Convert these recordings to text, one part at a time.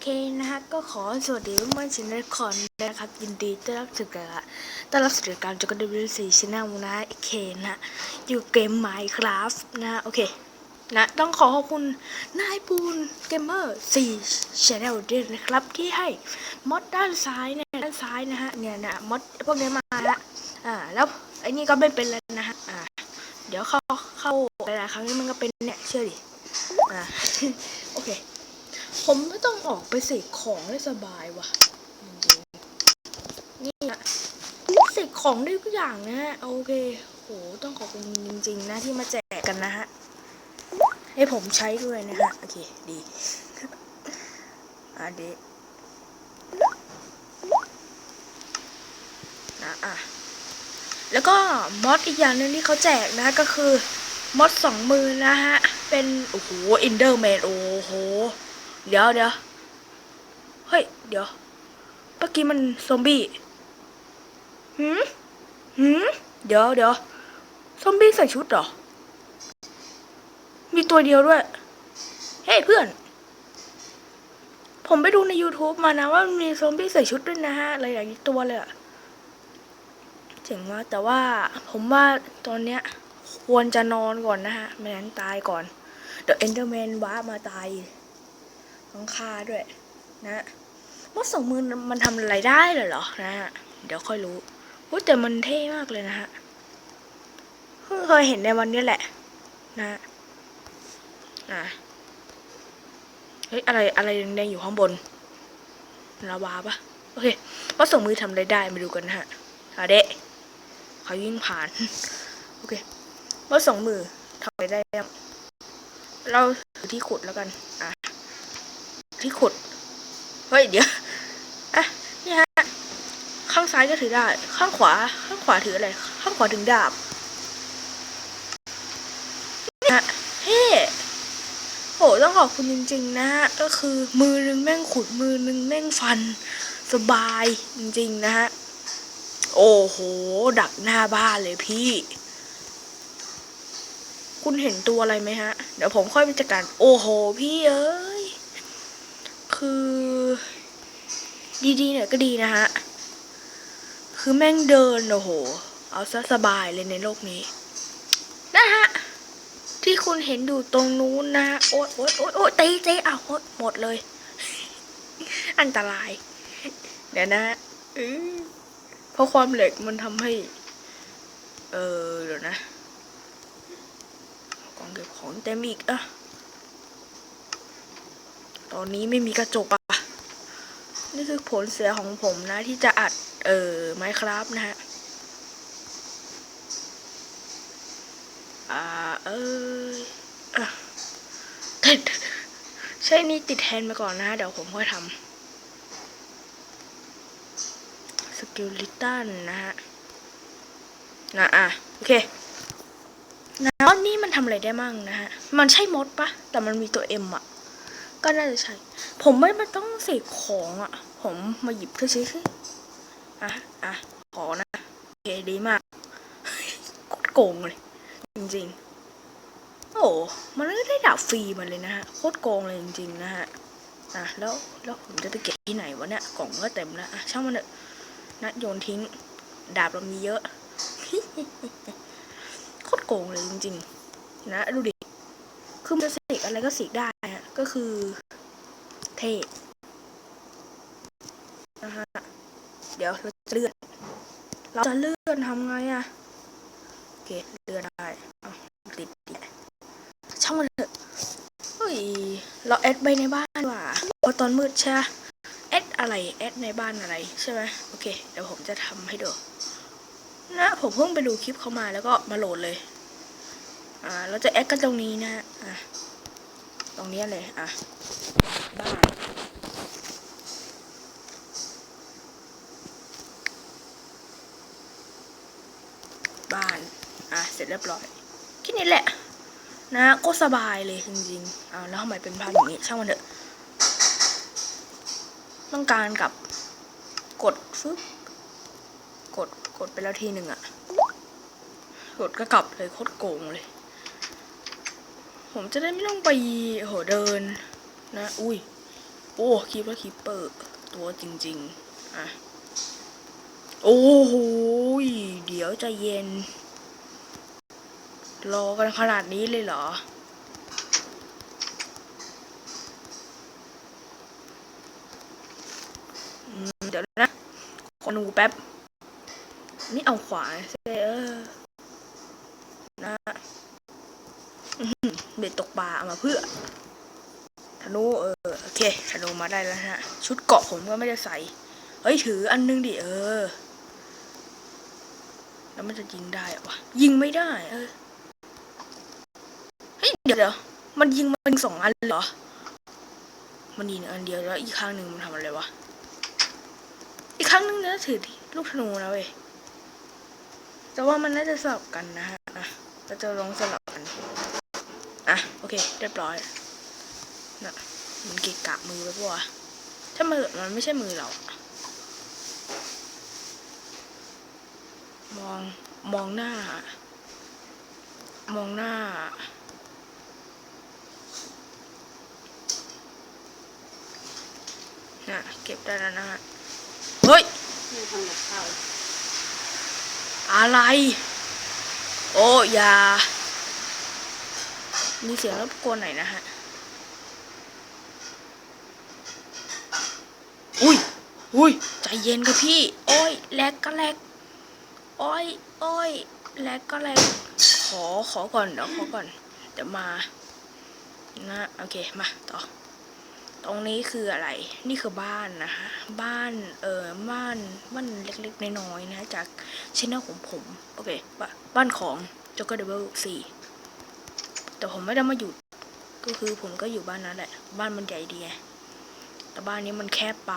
เคนะฮะก็ขอสวัสดีเพื่อนๆชินเนอร์คอนนะครับ ยินดีต้อนรับสู่การต้อนรับสู่รายการจุกรดิวซีชแนลนะโอเคนะฮะอยู่เกมไมค์คราฟนะโอเคนะต้องขอขอบคุณนายปูนเกมเมอร์สี่ชแนลด้วยนะครับ ที่ให้มอดด้านซ้ายเนี่ยด้านซ้ายนะฮะเนี่ยนะมอดพวกนี้มาละอ่าแล้วไอ้นี่ก็ไม่เป็นแล้วนะฮะอ่าเดี๋ยวเข้าเข้าหลายๆครั้งนี่มันก็เป็นเนี่ยเชื่อดิอ่าโอเค ผมไม่ต้องออกไปเสกของได้สบายว่ะนี่อะเสกของได้ทุกอย่างนะฮะโอเคโหต้องขอบคุณจริงๆนะที่มาแจกกันนะฮะให้ผมใช้ด้วยนะฮะ โอเค ดีอะเดะนะอะ แล้วก็มอดอีกอย่างหนึงที่เขาแจกนะก็คือมอดสองมือนะฮะ เป็น โอ้โห อินเดอร์แมน โอ้โห เดี๋ยวเดี๋ยวเฮ้ย เดี๋ยวเมื่อกี้มันซอมบี้หืมหืมเดี๋ยวเดี๋ยวซอมบี้ใส่ชุดเหรอ มีตัวเดียวด้วย เฮ้ยเพื่อน ผมไปดูใน YouTube มานะว่ามีซอมบี้ใส่ชุดด้วยนะฮะหลายๆตัวเลยอะเจ๋งมากแต่ว่าผมว่าตอนเนี้ยควรจะนอนก่อนนะฮะ ไม่งั้นตายก่อน เดี๋ยวเอนเดอร์แมนว้ามาตาย ต้องฆ่าด้วย นะว่าสองมือมันทำอะไรได้เลยเหรอนะฮะเดี๋ยวค่อยรู้ว่าแต่มันเท่มากเลยนะฮะเพิ่งเคยเห็นในวันนี้แหละ นะฮะอะเฮ้ยอะไรอะไรแดงๆอยู่ข้างบนลาวาปะโอเคว่าสองมือทำอะไรได้มาดูกันนะฮะอาเดะเขายิ่งผ่านโอเคว่าสองมือทำอะไรได้เราถือที่ขุดแล้วกัน อะ ที่ขุด เฮ้ย เดี๋ยว อะ นี่ฮะ ข้างซ้ายก็ถือได้ ข้างขวา ข้างขวาถืออะไร ข้างขวาถึงดาบนี่ฮะเฮ้โห ต้องขอบคุณจริง ๆ นะฮะ ก็คือมือหนึงแม่งขุด มือหนึงแม่งฟัน สบายจริง ๆ นะฮะ โอ้โห ดักหน้าบ้านเลยพี่คุณเห็นตัวอะไรไหมฮะ เดี๋ยวผมค่อยไปจัดการ โอ้โห พี่เอ้ย คือ ดีๆเนี่ยก็ดีนะฮะ คือแม่งเดินโอ้โห เอาซะสบายเลยในโลกนี้ นะฮะ ที่คุณเห็นอยู่ตรงนู้นนะโอ๊ยโอ๊ยโอ๊ยโอ๊ยตีตีอ้าโอ๊ยหมดเลย อันตราย เดี๋ยวนะเพราะความเหล็กมันทำให้ เออเดี๋ยวนะ กองเก็บของเต็มอีกอะ ตอนนี้ไม่มีกระจกอะนี่คือผลเสียของผมนะที่จะอัดเอ่อไมครับนะฮะอ่าเออติดใช่นี่ติดแทนไปก่อนนะเดี๋ยวผมค่อยทำสกิลลิตันนะฮะนะอะโอเคนะมอดนี่มันทำอะไรได้มั่งนะฮะ มันใช่มดปะแต่มันมีตัวเอ็มอะ ก็น่าจะใช่ ผมไม่มาต้องเสกของอะ ผมมาหยิบเฉยๆอะอะขอนะโอเคดีมากโคตรโกงเลย จริงๆ โอ้มันไม่ได้ดาบฟรีมาเลยนะฮะโคตรโกงเลยจริงๆนะฮะอะแล้วแล้วผมจะไปเก็บที่ไหนวะเนี่ยกล่องก็เต็มแล้วอะช่างมันเถอะนะโยนทิ้ง ดาบเรามีเยอะโคตรโกงเลยจริง ๆ นะดูดิคือมันจะเสกอะไรก็เสกได้ฮะ ก็คือเท่นะฮะ เดี๋ยวเราจะเลื่อน เราจะเลื่อนทำไงอะโอเค เลื่อนได้เอาติดดิช่างมันเถอะเฮ้ย เราแอดไปในบ้านดีกว่าพราะตอนมืดใช่ไหมแอดอะไรแอดในบ้านอะไรใช่ไหมโอเค เดี๋ยวผมจะทำให้ดูนะผมเพิ่งไปดูคลิปเขามาแล้วก็มาโหลดเลย อ่า เราจะแอดกันตรงนี้นะฮะอะ ตรงนี้เลยอะบ้านบ้านอะเสร็จเรียบร้อยแค่นี้แหละ นะก็สบายเลยจริงๆอ่าแล้วทำไมเป็นภาพอย่างนี้ช่างมันเถอะต้องการกับกดฟึบกดกดไปแล้วทีหนึ่งอะกดก็กลับเลยโคตรโกงเลย ผมจะได้ไม่ต้องไปโหเดินนะ อุ้ย โอ้คิดว่าคิปเปอร์ตัวจริง ๆ อะ โอ้โหเดี๋ยวจะเย็น รอกันขนาดนี้เลยเหรออืมเดี๋ยวนะ ขอหนูแป๊บ นี่เอาขวาเออ นะอื้อหือ เบ็ดตกปลาเอามาเพื่อธนูเออโอเคธนูมาได้แล้วฮะ ชุดเกาะผมก็ไม่ได้ใส่ เฮ้ยถืออันนึงดิเออ แล้วมันจะยิงได้เหรอวะยิงไม่ได้ เออเฮ้ยเดี๋ยวเดี๋ยวมันยิงมันสองอันเหรอ มันยิงอันเดียวแล้วอีกข้างหนึ่งมันทำอะไรวะ อีกครั้งหนึ่งนะถือลูกธนูนะเว้ยแต่ว่ามันน่าจะสลับกันนะฮะเราจะลองสลับ อะ โอเค เรียบร้อยน่ะมันเกะกะมือไปปะวะถ้ามือมันไม่ใช่มือเราอะมอง มองหน้า มองหน้า น่ะ เก็บได้แล้วนะฮะ เฮ้ยแม่ทำกับข้าวอะไร โอ้อย่า มีเสียงรบกวนหน่อยนะฮะ อุ้ยอุ้ยใจเย็นกับพี่ โอ้ยแลกก็แลกโอ้ยโอ้ยแลกก็แลกขอขอก่อนเดี๋ยวขอก่อน เดี๋ยวมานะโอเคมาต่อ ตรงนี้คืออะไร นี่คือบ้านนะคะบ้านเออบ้านบ้านเล็กๆน้อยๆนะ จากช่องของผม โอเคบบ้านของ Joker Devil 4 แต่ผมไม่ได้มาอยู่ ก็คือผมก็อยู่บ้านนั้นแหละ บ้านมันใหญ่ดีไง แต่บ้านนี้มันแคบไป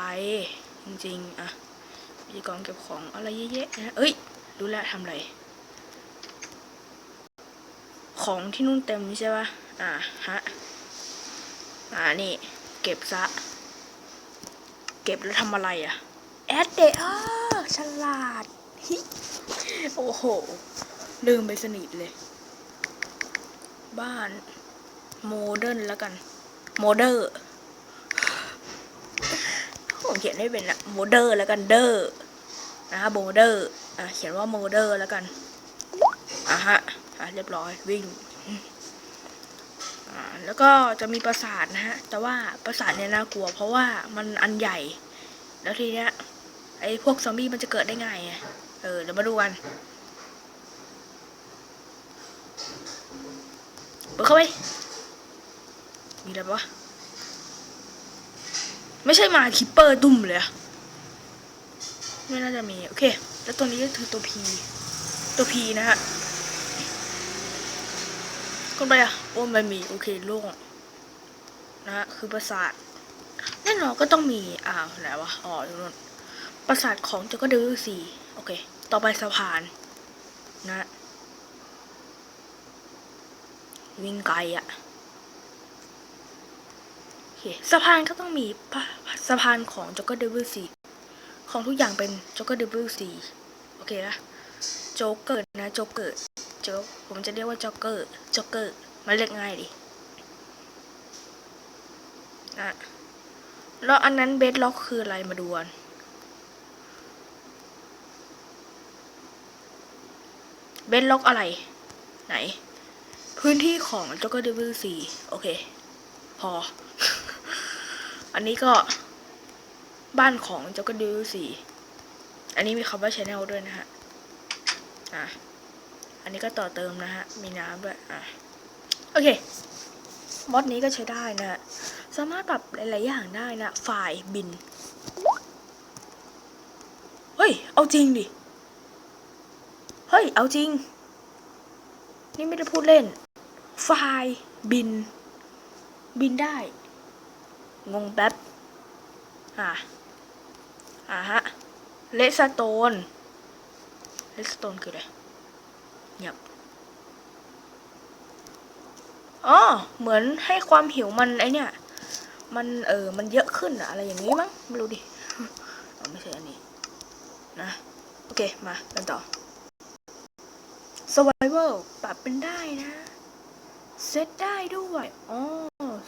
จริงๆ อะมีกองเก็บของอะไรเยอะๆนะ เอ้ย รู้แล้วทำอะไร ของที่นู่นเต็มใช่ปะอ่าฮะ อ่านี่ เก็บซะ เก็บแล้วทำอะไรอะ่ะ แอดเดอร์ฉลาดฮิโอ้โห ลืมไปสนิทเลย บ้านโมเดิร์นแล้วกันโมเดอร์ผมเขียนไม่เป็นละโมเดอร์แล้วกันเดอร์นะคะโมเดอร์อะเขียนว่าโมเดอร์แล้วกันอะฮะอะเรียบร้อยวิ่งอ่าแล้วก็จะมีปราสาทนะฮะแต่ว่าปราสาทเนี่ยน่ากลัว เพราะว่ามันอันใหญ่ แล้วทีเนี้ยไอ้พวกซอมบี้มันจะเกิดได้ไงเออเดี๋ยวมาดูกัน เปิดเข้าไป มีอะไรปะไม่ใช่มาคิปเปอร์ดุ่มเลยอะไม่น่าจะมี โอเค แล้วตัวนี้ก็คือตัวพีตัวพีนะฮะก็ไปอะโอ้ไม่มี โอเคโล่งนะฮะคือปราสาทแน่นอนก็ต้องมีอ้าวไหนวะ อ๋อนู่นปราสาทของจ้าก็ดื้อสี่โอเค ต่อไปสะพาน นะ วิ่งไกลอะโอเคสะพานก็ต้องมีสะพานของจ็อกเกอร์เดวิลซีของทุกอย่างเป็นจ็อกเกอร์เดวิลซีโอเคนะโจ๊กเกอร์นะโจ๊กเกอร์โจ๊กผมจะเรียกว่าจ็อกเกอร์จ็อกเกอร์มันเรียกง่ายดิอะแล้วอันนั้นเบสล็อกคืออะไรมาดูกันเบสล็อกอะไร ไหน พื้นที่ของจ็อกเกอร์เดวิลสีโอเค พอ อันนี้ก็บ้านของจ็อกเกอร์เดวิลสีอันนี้มีคำว่าชแนลด้วยนะฮะ อะ อันนี้ก็ต่อเติมนะฮะ มีน้ำด้วยอะ โอเคมอดนี้ก็ใช้ได้นะ สามารถปรับหลาย ๆ อย่างได้นะไฟล์บิน เฮ้ย เอาจริงดิ เฮ้ย เอาจริง นี่ไม่ได้พูดเล่น ไฟล์บิน บินได้ งงแป๊บ อะอะฮะเลสโตนเลสโตนคืออะไรเงียบอ๋อเหมือนให้ความหิวมันไอเนี่ย มันเออ มันเยอะขึ้นอะอะไรอย่างนี้มั้ง ไม่รู้ดิไม่ใช่อันนี้ นะ โอเค มากันต่อ Survival ปรับเป็นได้นะ เซตได้ด้วยอ๋อ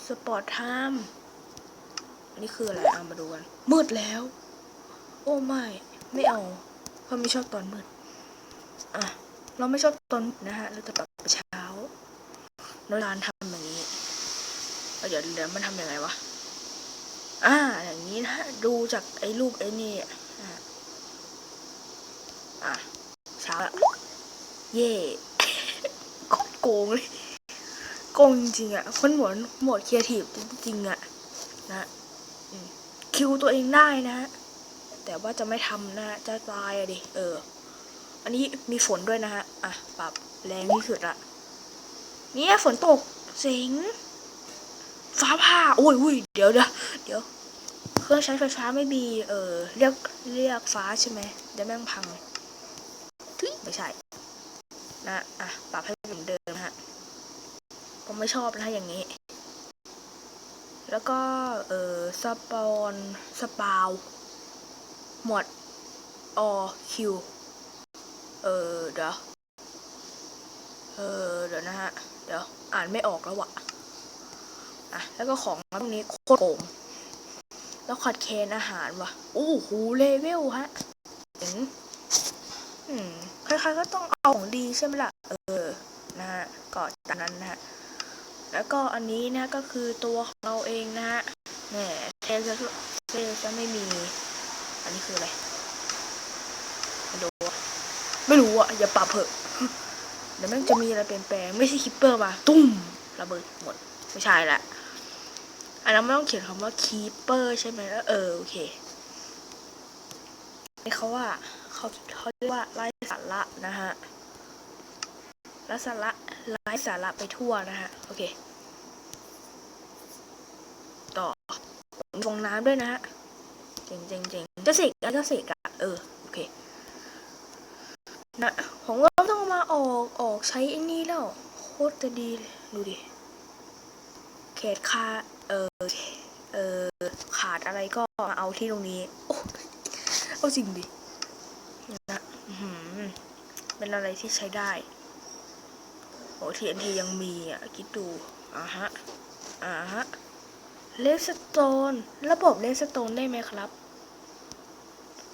สปอร์ตไทม์อันนี้คืออะไรเอามาดูกัน มืดแล้ว โอ้ไม่ ไม่เอา เพราะไม่ชอบตอนมืด อะ เราไม่ชอบตอนมืดนะฮะ เราจะปรับเช้าโดยการทำอย่างนี้เดี๋ยวเดี๋ยวมันทำยังไงวะ อ่า อย่างนี้นะดูจากไอ้รูปไอ้นี่ อะอะเช้าละเย่โกงเลย กงจริงๆอะคนหมวดหมวดครีเอทีฟจริงๆอะนะคิวตัวเองได้นะฮะแต่ว่าจะไม่ทำนะ จะตายอะดิ เออ อันนี้มีฝนด้วยนะฮะ อะ ปรับแรงที่สุดละเนี่ยฝนตกเสิงฟ้าผ่าโอ้ยอุ้ยเดี๋ยวเดี๋ยวเดี๋ยว เครื่องใช้ไฟฟ้าไม่มี เออ เรียกเรียกฟ้าใช่ไหมเดี๋ยวแม่งพังทุยไม่ใช่ นะ อะ ปรับให้เหมือนเดิมนะฮะ ผม ไม่ชอบนะอย่างนี้ แล้วก็ เออสปอนสปาว หมวดอคิวเออเดี๋ยว เออเดี๋ยวนะฮะ เดี๋ยว อ่านไม่ออกแล้ววะอะ แล้วก็ของพวกนี้โคตรโกงแล้วคอดเคนอาหารวะโอ้โหเลเวลฮะอืมอืมใครๆก็ต้องเอาของดีใช่ไหมล่ะ เออ นะฮะก็ตามนั้นนะฮะ แล้วก็อันนี้นะก็คือตัวของเราเองนะฮะแหมเทลจะเทลจะไม่มี อันนี้คืออะไรไม่รู้อะไม่รู้อะอย่าปรับเถอะเดี๋ยวแม่งจะมีอะไรเปลี่ยนแปลงไม่ใช่คิปเปอร์มาตุ้มระเบิดหมดไม่ใช่ละอันนั้นไม่ต้องเขียนคำว่าคีเปอร์ใช่ไหมแล้วเออโอเคนี่เขาว่าเขาเขาเรียกว่าไร้สาระนะฮะ ไร้สาระไร้สาระไปทั่วนะฮะ โอเค ต่อฟองน้ำด้วยนะฮะ เจ๋งเจ๋งเจ๋งจะเสกอะจะเสกอะเออ โอเค นะผมก็ต้องมาออกออกใช้ไอ้นี่แล้ว โคตรจะดีเลย ดูดิ เขตคาเออเออขาดอะไรก็มาเอาที่ตรงนี้ โอ้เอาจริงดินะเป็นอะไรที่ใช้ได้ โอ้ทีเอ็นทียังมีอะ คิดดู อ่าฮะ อ่าฮะเลสโตนระบบเลสโตนได้ไหมครับ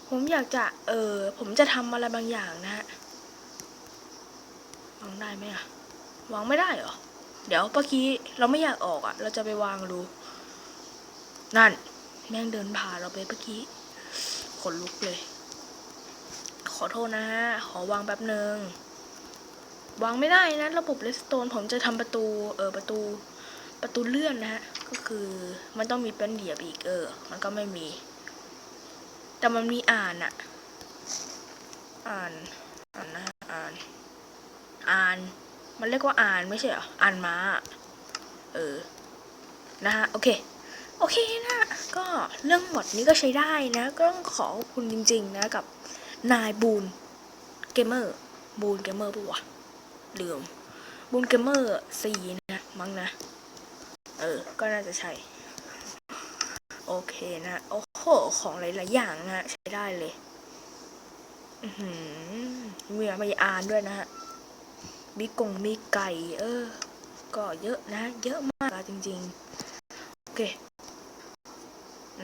ผมอยากจะ เออ ผมจะทำอะไรบางอย่างนะฮะ วางได้ไหมอะ วางไม่ได้เหรอ เดี๋ยวเมื่อกี้เราไม่อยากออกอะ เราจะไปวางดูนั่น แม่งเดินผ่านเราไปเมื่อกี้ ขนลุกเลย ขอโทษนะฮะ ขอวางแป๊บหนึ่ง วางไม่ได้นะ ระบบเลสโตนผมจะทำประตูเออประตูประตูเลื่อนนะฮะ ก็คือมันต้องมีเป็นเหยียบอีกเออ มันก็ไม่มี แต่มันมีอ่านอะอ่านอ่านนะฮะอ่าน อ่าน มันเรียกว่าอ่านไม่ใช่เหรออ่านมาเออนะฮะโอเคโอเคนะก็เรื่องหมดนี้ก็ใช้ได้นะ ก็ต้องขอขอบคุณจริง ๆ นะกับนายบูนเกมเมอร์บูนเกมเมอร์ปะวะ ลืมบูนเกมเมอร์ซีนะมั้งนะ เออ ก็น่าจะใช่ โอเคนะ โอ้โห ของหลาย ๆ อย่างนะใช้ได้เลยอือหือมีมีอ่านด้วยนะฮะมีกงมีไก่ เออ ก็เยอะนะ เยอะมากจริง ๆ โอเค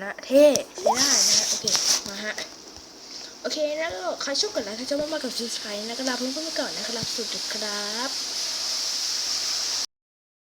นะ เท่ใช้ได้นะฮะ โอเค มาฮะ โอเคนะก็ใครชอบกดไลค์ใครชอบมากๆกับซับสไครต์นะครับเพื่อนๆไปก่อนนะครับสุดครับ